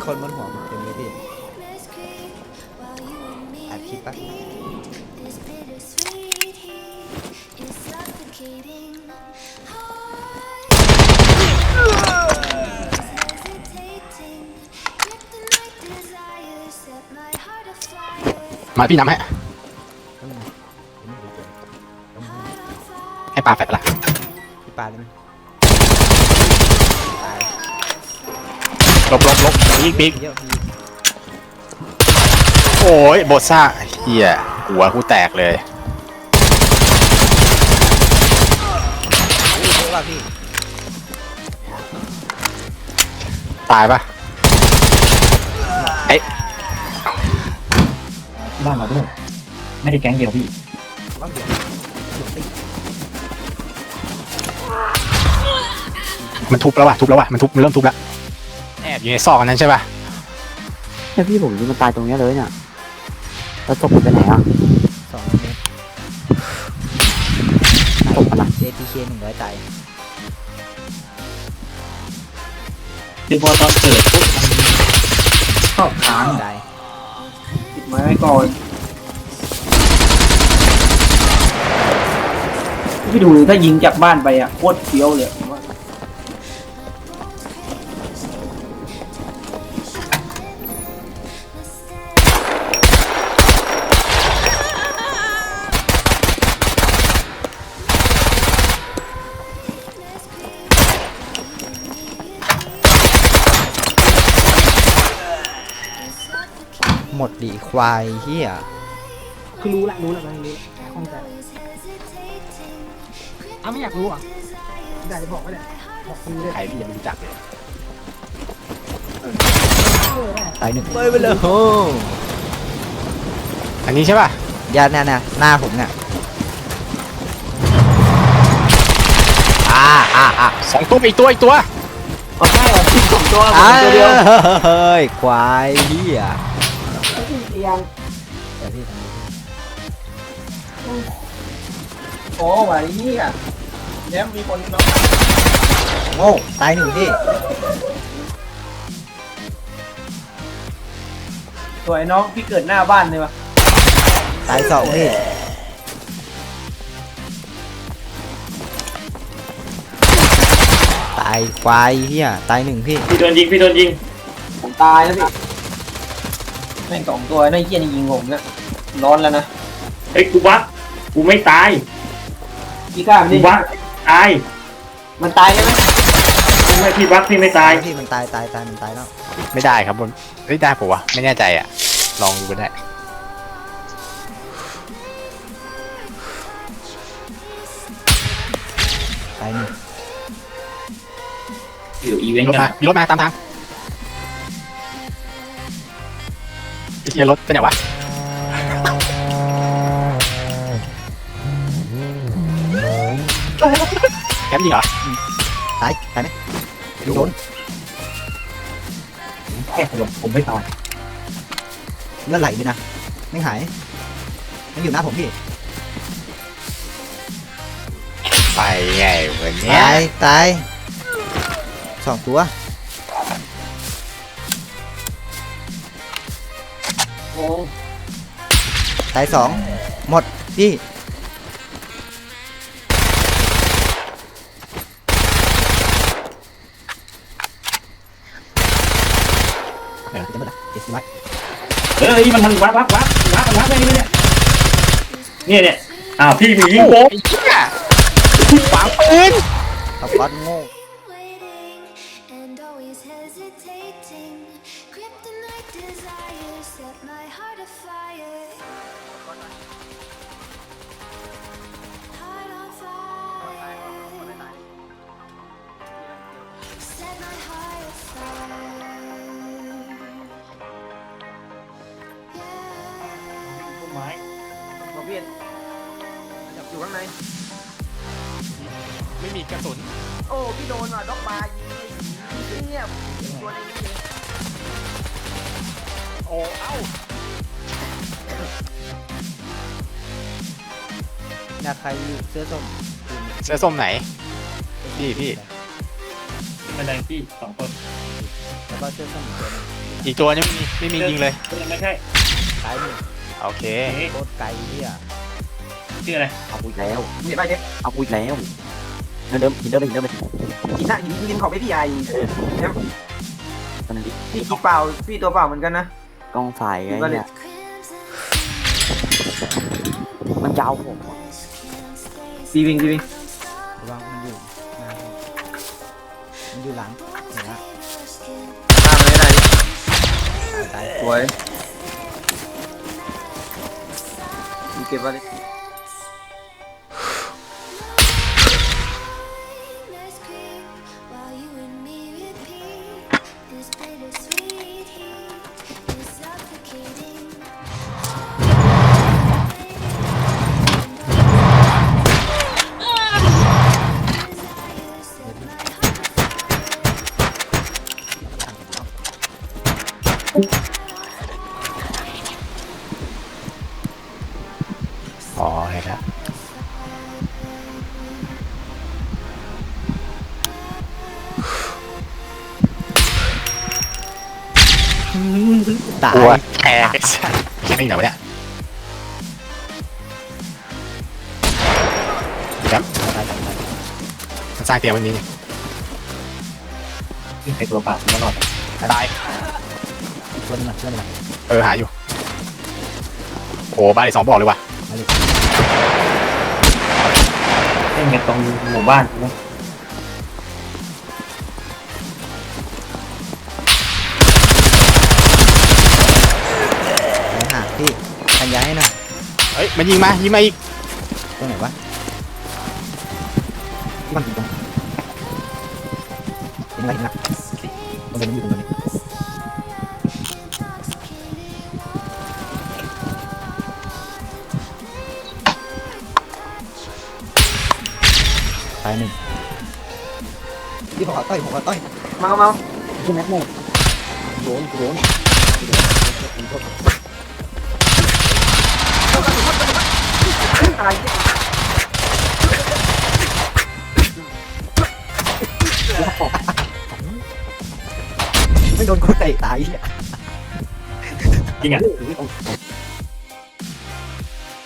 มีคนบนหัวผมเต็มเลยพี่อัดคลิปปะมาพี่นำให้ต้องมีไม่รู้ตัวให้ปลาแฟดไปละพี่ปาได้ไหมตาย ลบลบลบปีกปีกเยอะพี่โอ้ยโบซ่าเฮียหัวกูแตกเลยอุ้ยเยอะว่ะพี่ตายปะเอ้ยบ้านเราด้วย ไม่ได้แก๊งเดียวพี่ว่างเดี๋ยวเดี๋ยวติมันทุบแล้วว่ะทุบแล้วว่ะมันทุบมันเริ่มทุบแล้วแอบอยู่ในซอกอันนั้นใช่ปะแค่พี่ผมยิงมันตายตรงเนี้ยเลยเนี่ยแล้วศพมันไปไหนอะสองเมตรศพมันล่ะเอทีเคหนึ่งร้อยตายคือพอตอนเกิดปุ๊บมันชอบค้างตายติดไม้ไว้ก่อนพี่ดูถ้ายิงจากบ้านไปอะโคตรเฟี้ยวเลย หมดดีควายเฮียคือรู้ละรู้ละรู้ละข้องใจอ้าวไม่อยากรู้อะได้จะบอกก็ได้บอกคุณได้ใครพี่ยังไม่รู้จักเลยตายหนึ่งไปไปเลยโอ้อันนี้ใช่ป่ะยาเนี่ยนะหน้าผมเนี่ยอ่าอ่าอ่าสองตัวอีกตัวอีกตัวเอาใช่เหรอที่สองตัวผมเอ้ตัวเดียวยควายเฮีย เอียงเดี๋ยวพี่ทำนี้โอ้ไหวนี่อะแล้วมีคนน้องโง่ตายหนึ่งพี่สวยน้องพี่เกิดหน้าบ้านเลยวะตายสองพี่ตายควายเฮียตายหนึ่งพี่ พี่โดนยิง พี่โดนยิง ผมตายแล้วพี่ แม่งสองตัวไอ้เหี้ยนี่ยิงผมเนี่ยร้อนแล้วนะเฮ้ยกูวักกูไม่ตายพี่กล้ามันกูดิวักตายมันตายใช่ไหมพี่ไม่พี่วักพี่ไม่ตายพี่มันตายตายตายมันตายแล้วไม่ได้ครับบนไม่ได้ปะวะไม่แน่ใจอะ ลองดูก็ได้ตายหนึ่งอยู่อีเวนต์รถกันมามีรถมาตามทาง เฮียรถเป็นไงวะแคมป์ยิงเหรอตายตายไหมโดนแค่ผมผมไม่ตายเลือดไหลเลยนะไม่หายมันอยู่หน้าผมพี่ไปไงวันเนี้ยตายตายสองตัว ตายสองหมดพี่เดี๋ยวจะหมดละเจ็ดสิบไว้เฮ้ยมันมันวักวักวักวักมันวักได้ไหมเนี่ยเนี่ยเนี่ยอ้าวพี่มียิงโอ้ผโหมไอ้เหี้ยฝังปืนเอาก้อนโง่ waiting and always hesitating. Kryptonite desire set my heart afire. Heart on fire. Set my heart afire. Yeah. ไม้มาเวียนจับอยู่ข้างใน ไม่มีกระสุน โอ้ พี่โดนว่ะด็อกบาร์ยิงไอ้เงี้ยตัวนี้ โอ้เอ้านะใครอยู่เสื้อส้มเสื้อส้มไหน พี่พี่ ขึ้นบันไดพี่สองคนแล้วก็เสื้อส้มอีกตัวหนึงอีกตัวยังไม่มีไม่มียิงเลย ไม่ใช่ตายหนึ่งโอเค เอ๊ะโคตรไกลเนี่ยชื่ออะไรเอากูอีกแล้วเห็นไปเนี่ยเอากูอีกแล้วเดินเดิมหินเดิมไปหินเดิมไปหินหน้าหินหินของพี่ไอตอนนั้นดิพี่ตัวเปล่าพี่ตัวเปล่าเหมือนกันนะ กล้องสายไงเนี่ย Crimson มันจะเอาผมอะ can't stay ซีวิงซีวิงระวังมันอยู่หน้ามันอยู่หลังเห็นไหม your skin. ตามมาได้ดิตายสวยมีเก็บไว้ดิ อ๋อเห็นแล้วตายตัวแตกไอ้สัสแค่นี้เหรอวะเนี่ยครับตายตายตายมันสร้างเตียงไวันนี้ไอตัวปากตลอดตาย ช่วยมันหน่อยช่วยมันหน่อยเออหาอยู่ โอ้บ้านอีกสองบอกเลยว่ะมาดิเล่นกันตรงหมู่บ้านใช่ไหมไปหาพี่กันย้ายให้หน่อยเฮ้ยมันยิงมายิงมาอีกตรงไหนวะที่มันอยู่ตรงเห็นไหมเห็นไหมตรงนี้มันอยู่ตรงนี้ ตายหนึ่งพี่ผมขอต้อยผมขอต้อยเมาเมาที่แม็กโมดโดนโดนตายไม่โดนคนเตะตายจริงอะที่ตรง